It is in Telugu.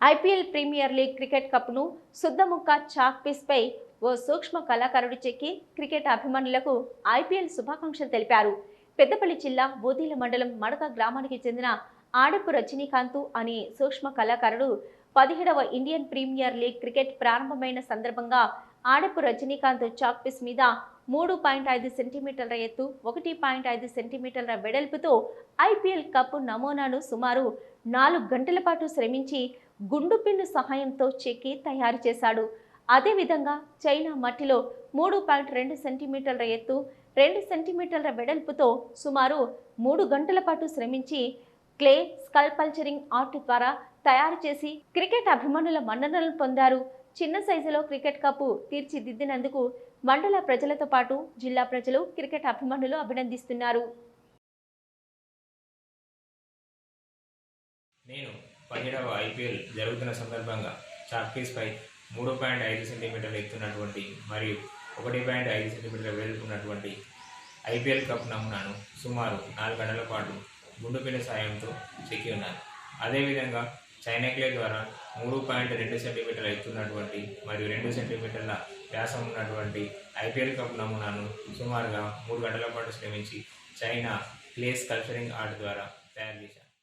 ఐపీఎల్ ప్రీమియర్ లీగ్ క్రికెట్ కప్ను శుద్ధముక్క చాక్ పీస్పై ఓ సూక్ష్మ కళాకారుడు చెక్కి క్రికెట్ అభిమానులకు ఐపీఎల్ శుభాకాంక్షలు తెలిపారు. పెద్దపల్లి జిల్లా బోధీల మండలం మడక గ్రామానికి చెందిన ఆడపు రజనీకాంత్ అనే సూక్ష్మ కళాకారుడు పదిహేడవ ఇండియన్ ప్రీమియర్ లీగ్ క్రికెట్ ప్రారంభమైన సందర్భంగా ఆడపు రజనీకాంత్ చాక్ పీస్ మీద మూడు పాయింట్ ఐదు సెంటీమీటర్ల ఎత్తు ఒకటి పాయింట్ ఐదు సెంటీమీటర్ల వెడల్పుతో ఐపీఎల్ కప్ నమూనాను సుమారు నాలుగు గంటల పాటు శ్రమించి గుండు పిన్ను సహాయంతో చెక్కి తయారు చేశాడు. అదేవిధంగా చైనా మట్టిలో మూడు పాయింట్ రెండు సెంటీమీటర్ల ఎత్తు రెండు సెంటీమీటర్ల వెడల్పుతో సుమారు మూడు గంటల పాటు శ్రమించి క్లే స్కల్పల్చరింగ్ ఆర్ట్ ద్వారా తయారు చేసి క్రికెట్ అభిమానుల మన్ననలను పొందారు. చిన్న సైజులో క్రికెట్ కప్పు తీర్చిదిద్దినందుకు మండల ప్రజలతో పాటు జిల్లా ప్రజలు క్రికెట్ అభిమానులు అభినందిస్తున్నారు. నేను పదిహేడవ ఐపీఎల్ జరుగుతున్న సందర్భంగా చాక్పీస్పై మూడు పాయింట్ ఐదు సెంటీమీటర్లు ఎత్తున్నటువంటి మరియు ఒకటి పాయింట్ ఐదు సెంటీమీటర్ల వేలుకున్నటువంటి ఐపీఎల్ కప్ నమూనాను సుమారు నాలుగు గంటల పాటు గుండుపిన సాయంతో చెక్కి ఉన్నారు. అదేవిధంగా చైనా క్లే ద్వారా మూడు పాయింట్ రెండు సెంటీమీటర్ల ఎత్తున్నటువంటి మరియు రెండు సెంటీమీటర్ల వ్యాసం ఉన్నటువంటి ఐపీఎల్ కప్ నమూనాను సుమారుగా మూడు గంటల పాటు శ్రమించి చైనా క్లే స్కల్చరింగ్ ఆర్ట్ ద్వారా తయారు చేశాను